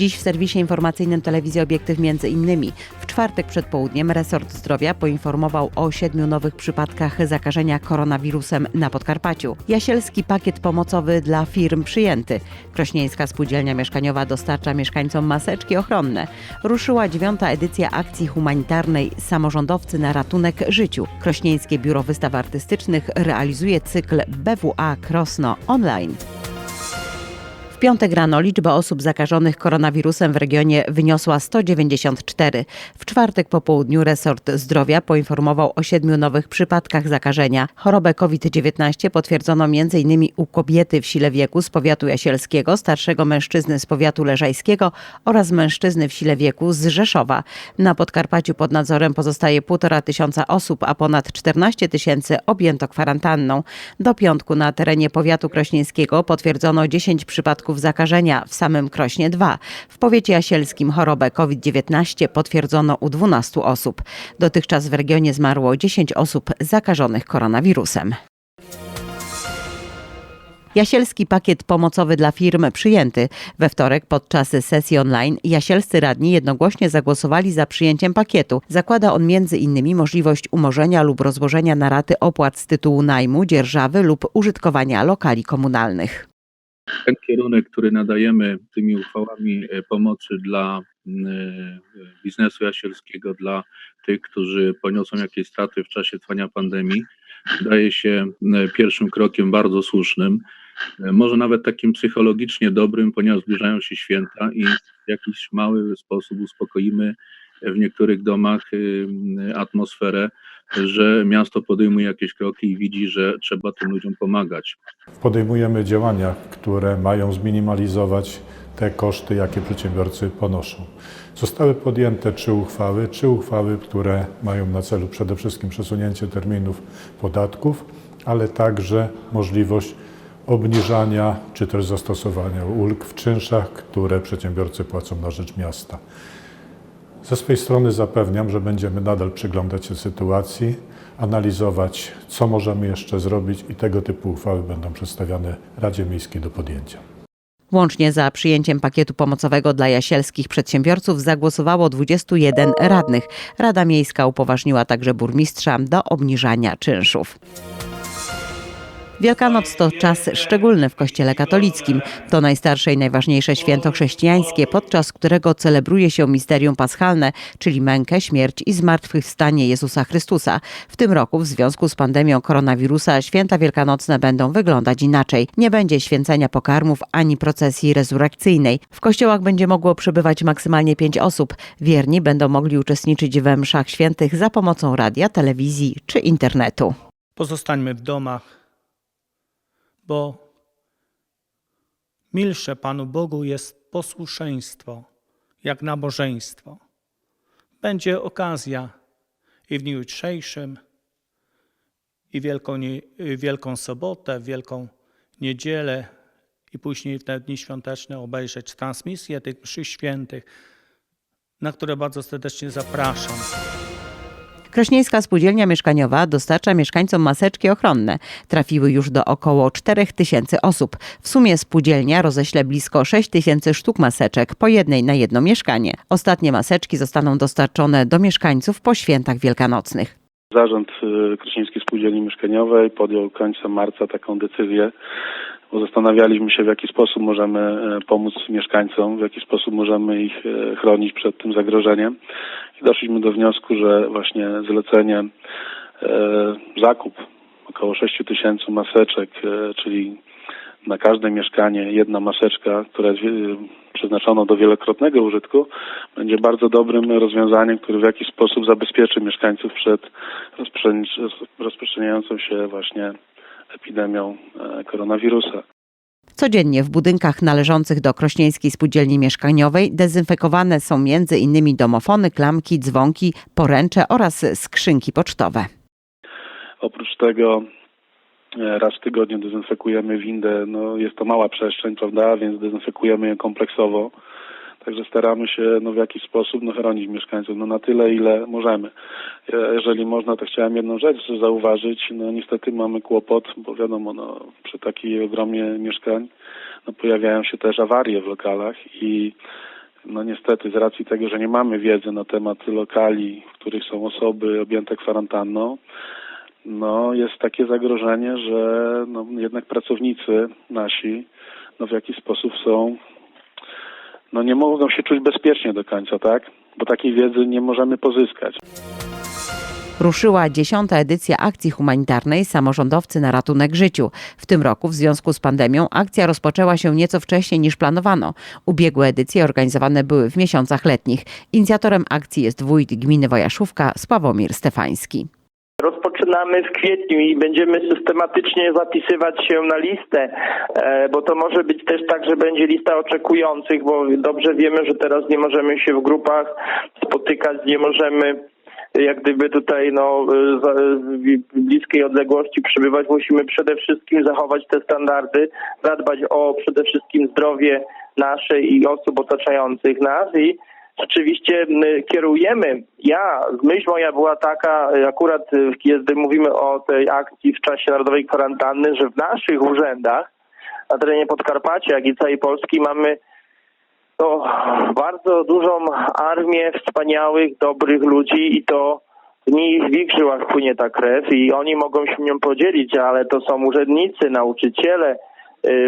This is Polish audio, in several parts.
Dziś w serwisie informacyjnym telewizji Obiektyw między innymi w czwartek przed południem resort zdrowia poinformował o siedmiu nowych przypadkach zakażenia koronawirusem na Podkarpaciu. Jasielski pakiet pomocowy dla firm przyjęty. Krośnieńska Spółdzielnia Mieszkaniowa dostarcza mieszkańcom maseczki ochronne. Ruszyła dziewiąta edycja akcji humanitarnej Samorządowcy na ratunek życiu. Krośnieńskie Biuro Wystaw Artystycznych realizuje cykl BWA Krosno online. Piątek rano liczba osób zakażonych koronawirusem w regionie wyniosła 194. W czwartek po południu resort zdrowia poinformował o siedmiu nowych przypadkach zakażenia. Chorobę COVID-19 potwierdzono m.in. u kobiety w sile wieku z powiatu jasielskiego, starszego mężczyzny z powiatu leżajskiego oraz mężczyzny w sile wieku z Rzeszowa. Na Podkarpaciu pod nadzorem pozostaje 1,5 tysiąca osób, a ponad 14 tysięcy objęto kwarantanną. Do piątku na terenie powiatu krośnieńskiego potwierdzono 10 przypadków zakażenia, w samym Krośnie 2. W powiecie jasielskim chorobę COVID-19 potwierdzono u 12 osób. Dotychczas w regionie zmarło 10 osób zakażonych koronawirusem. Jasielski pakiet pomocowy dla firm przyjęty. We wtorek podczas sesji online jasielscy radni jednogłośnie zagłosowali za przyjęciem pakietu. Zakłada on innymi możliwość umorzenia lub rozłożenia na raty opłat z tytułu najmu, dzierżawy lub użytkowania lokali komunalnych. Ten kierunek, który nadajemy tymi uchwałami e, pomocy dla e, biznesu jasielskiego, dla tych, którzy poniosą jakieś straty w czasie trwania pandemii, wydaje się pierwszym krokiem bardzo słusznym, e, może nawet takim psychologicznie dobrym, ponieważ zbliżają się święta i w jakiś mały sposób uspokoimy w niektórych domach y, atmosferę, że miasto podejmuje jakieś kroki i widzi, że trzeba tym ludziom pomagać. Podejmujemy działania, które mają zminimalizować te koszty, jakie przedsiębiorcy ponoszą. Zostały podjęte trzy uchwały, trzy uchwały, które mają na celu przede wszystkim przesunięcie terminów podatków, ale także możliwość obniżania czy też zastosowania ulg w czynszach, które przedsiębiorcy płacą na rzecz miasta. Ze swojej strony zapewniam, że będziemy nadal przyglądać się sytuacji, analizować, co możemy jeszcze zrobić i tego typu uchwały będą przedstawiane Radzie Miejskiej do podjęcia. Łącznie za przyjęciem pakietu pomocowego dla jasielskich przedsiębiorców zagłosowało 21 radnych. Rada Miejska upoważniła także burmistrza do obniżania czynszów. Wielkanoc to czas szczególny w Kościele katolickim. To najstarsze i najważniejsze święto chrześcijańskie, podczas którego celebruje się misterium paschalne, czyli mękę, śmierć i zmartwychwstanie Jezusa Chrystusa. W tym roku w związku z pandemią koronawirusa święta wielkanocne będą wyglądać inaczej. Nie będzie święcenia pokarmów ani procesji rezurekcyjnej. W kościołach będzie mogło przebywać maksymalnie pięć osób. Wierni będą mogli uczestniczyć we mszach świętych za pomocą radia, telewizji czy internetu. Pozostańmy w domach, bo milsze Panu Bogu jest posłuszeństwo, jak nabożeństwo. Będzie okazja i w dniu jutrzejszym, i Wielką, Wielką Sobotę, Wielką Niedzielę, i później w te dni świąteczne obejrzeć transmisję tych mszy świętych, na które bardzo serdecznie zapraszam. Krośnieńska Spółdzielnia Mieszkaniowa dostarcza mieszkańcom maseczki ochronne. Trafiły już do około 4 tysięcy osób. W sumie spółdzielnia roześle blisko 6 tysięcy sztuk maseczek, po jednej na jedno mieszkanie. Ostatnie maseczki zostaną dostarczone do mieszkańców po świętach wielkanocnych. Zarząd y, Krośnieńskiej Spółdzielni Mieszkaniowej podjął końcem marca taką decyzję, bo zastanawialiśmy się, w jaki sposób możemy e, pomóc mieszkańcom, w jaki sposób możemy ich e, chronić przed tym zagrożeniem. I doszliśmy do wniosku, że właśnie zlecenie, e, zakup około 6 tysięcy maseczek, czyli na każde mieszkanie jedna maseczka, która jest przeznaczona do wielokrotnego użytku, będzie bardzo dobrym rozwiązaniem, które w jakiś sposób zabezpieczy mieszkańców przed rozprzestrzeni- rozprzestrzeniającą się właśnie epidemią e, koronawirusa. Codziennie w budynkach należących do Krośnieńskiej Spółdzielni Mieszkaniowej dezynfekowane są m.in. domofony, klamki, dzwonki, poręcze oraz skrzynki pocztowe. Oprócz tego e, raz w tygodniu dezynfekujemy windę. No, jest to mała przestrzeń, prawda, więc dezynfekujemy ją kompleksowo. Także staramy się no, w jakiś sposób no, chronić mieszkańców no, na tyle, ile możemy. E, Jeżeli można, to chciałem jedną rzecz zauważyć. No niestety mamy kłopot, bo wiadomo, no, przy takiej ogromie mieszkań no, pojawiają się też awarie w lokalach i no niestety z racji tego, że nie mamy wiedzy na temat lokali, w których są osoby objęte kwarantanną, no jest takie zagrożenie, że no jednak pracownicy nasi no w jakiś sposób są, no nie mogą się czuć bezpiecznie do końca, tak? Bo takiej wiedzy nie możemy pozyskać. Ruszyła dziesiąta edycja akcji humanitarnej Samorządowcy na ratunek życiu. W tym roku w związku z pandemią akcja rozpoczęła się nieco wcześniej niż planowano. Ubiegłe edycje organizowane były w miesiącach letnich. Inicjatorem akcji jest wójt gminy Wojaszówka Sławomir Stefański. Rozpoczynamy w kwietniu i będziemy systematycznie zapisywać się na listę, e, bo to może być też tak, że będzie lista oczekujących, bo dobrze wiemy, że teraz nie możemy się w grupach spotykać, nie możemy jak gdyby tutaj no, e, w bliskiej odległości przebywać. Musimy przede wszystkim zachować te standardy, zadbać o przede wszystkim zdrowie nasze i osób otaczających nas i rzeczywiście m, kierujemy. Ja, myśl moja była taka, y, akurat y, kiedy mówimy o tej akcji w czasie narodowej kwarantanny, że w naszych urzędach na terenie Podkarpacia, jak i całej Polski mamy no, bardzo dużą armię wspaniałych, dobrych ludzi i to nie w ich żyłach płynie ta krew i oni mogą się nią podzielić, ale to są urzędnicy, nauczyciele,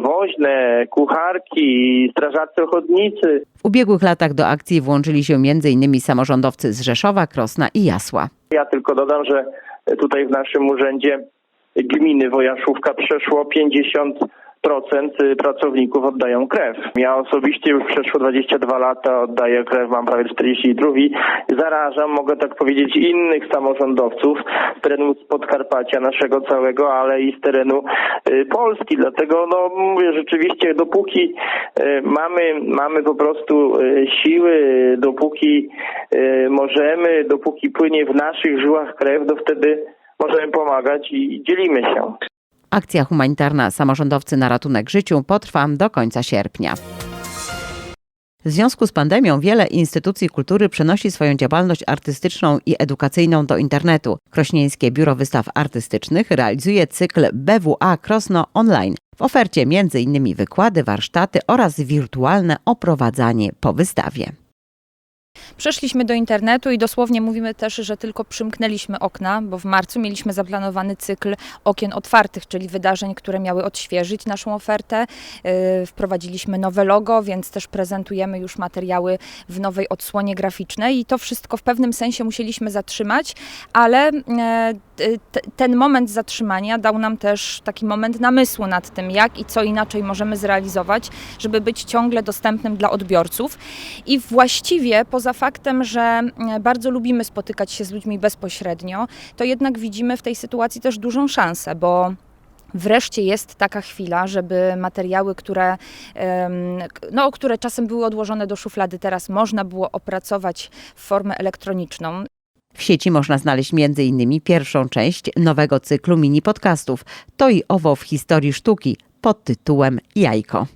woźne, kucharki, strażacy ochotnicy. W ubiegłych latach do akcji włączyli się m.in. samorządowcy z Rzeszowa, Krosna i Jasła. Ja tylko dodam, że tutaj w naszym urzędzie gminy Wojaszówka przeszło 50% pracowników oddają krew. Ja osobiście już przeszło 22 lata oddaję krew, mam prawie 42 i zarażam, mogę tak powiedzieć, innych samorządowców z terenu Podkarpacia naszego całego, ale i z terenu y, Polski. Dlatego no mówię rzeczywiście, dopóki y, mamy, mamy po prostu y, siły, dopóki y, możemy, dopóki płynie w naszych żyłach krew, to wtedy możemy pomagać i dzielimy się. Akcja humanitarna Samorządowcy na ratunek życiu potrwa do końca sierpnia. W związku z pandemią wiele instytucji kultury przenosi swoją działalność artystyczną i edukacyjną do internetu. Krośnieńskie Biuro Wystaw Artystycznych realizuje cykl BWA Krosno Online. W ofercie m.in. wykłady, warsztaty oraz wirtualne oprowadzanie po wystawie. Przeszliśmy do internetu i dosłownie mówimy też, że tylko przymknęliśmy okna, bo w marcu mieliśmy zaplanowany cykl okien otwartych, czyli wydarzeń, które miały odświeżyć naszą ofertę. Yy, Wprowadziliśmy nowe logo, więc też prezentujemy już materiały w nowej odsłonie graficznej i to wszystko w pewnym sensie musieliśmy zatrzymać, ale t- ten moment zatrzymania dał nam też taki moment namysłu nad tym, jak i co inaczej możemy zrealizować, żeby być ciągle dostępnym dla odbiorców. I właściwie poza faktem, że mm, bardzo lubimy spotykać się z ludźmi bezpośrednio, to jednak widzimy w tej sytuacji też dużą szansę, bo Wreszcie jest taka chwila, żeby materiały, które, no, które czasem były odłożone do szuflady, teraz można było opracować w formę elektroniczną. W sieci można znaleźć m.in. pierwszą część nowego cyklu mini podcastów To i owo w historii sztuki pod tytułem Jajko.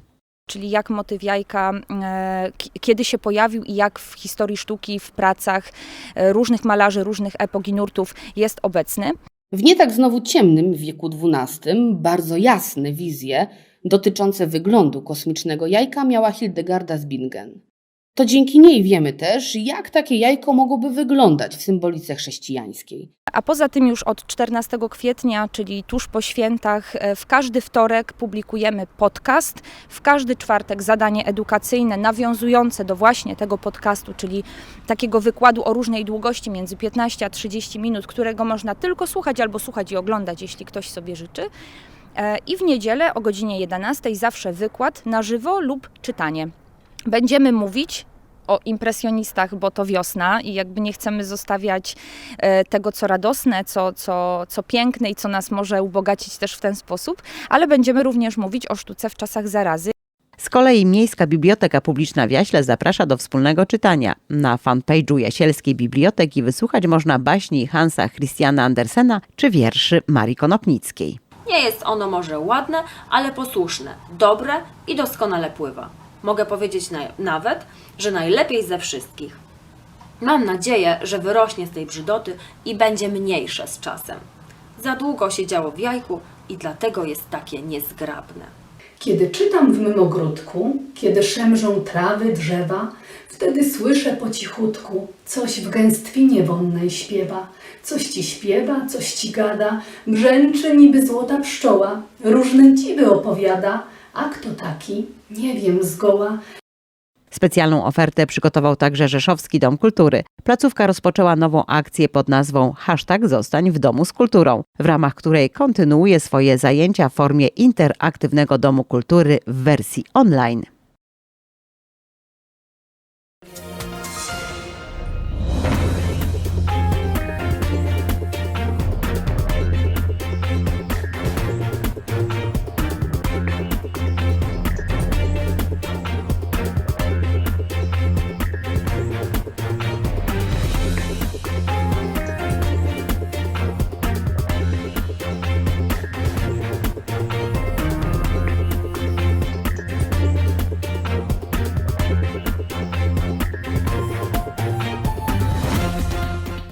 Czyli jak motyw jajka, e, kiedy się pojawił i jak w historii sztuki, w pracach e, różnych malarzy, różnych epok i nurtów jest obecny. W nie tak znowu ciemnym wieku XII bardzo jasne wizje dotyczące wyglądu kosmicznego jajka miała Hildegarda z Bingen. To dzięki niej wiemy też, jak takie jajko mogłoby wyglądać w symbolice chrześcijańskiej. A poza tym już od 14 kwietnia, czyli tuż po świętach, e, w każdy wtorek publikujemy podcast, w każdy czwartek zadanie edukacyjne nawiązujące do właśnie tego podcastu, czyli takiego wykładu o różnej długości między 15 a 30 minut, którego można tylko słuchać albo słuchać i oglądać, jeśli ktoś sobie życzy. E, I w niedzielę o godzinie 11 zawsze wykład na żywo lub czytanie. Będziemy mówić o impresjonistach, bo to wiosna i jakby nie chcemy zostawiać e, tego, co radosne, co, co, co piękne i co nas może ubogacić też w ten sposób, ale będziemy również mówić o sztuce w czasach zarazy. Z kolei Miejska Biblioteka Publiczna w Jaśle zaprasza do wspólnego czytania. Na fanpage'u Jasielskiej Biblioteki wysłuchać można baśni Hansa Christiana Andersena czy wierszy Marii Konopnickiej. Nie jest ono może ładne, ale posłuszne, dobre i doskonale pływa. Mogę powiedzieć na, nawet, że najlepiej ze wszystkich. Mam nadzieję, że wyrośnie z tej brzydoty i będzie mniejsze z czasem. Za długo siedziało w jajku i dlatego jest takie niezgrabne. Kiedy czytam w mym ogródku, kiedy szemrzą trawy, drzewa, wtedy słyszę po cichutku, coś w gęstwinie wonnej śpiewa. Coś ci śpiewa, coś ci gada, brzęczy niby złota pszczoła, różne dziwy opowiada, a kto taki, nie wiem zgoła, Specjalną ofertę przygotował także Rzeszowski Dom Kultury. Placówka rozpoczęła nową akcję pod nazwą Hashtag Zostań w domu z kulturą, w ramach której kontynuuje swoje zajęcia w formie interaktywnego domu kultury w wersji online.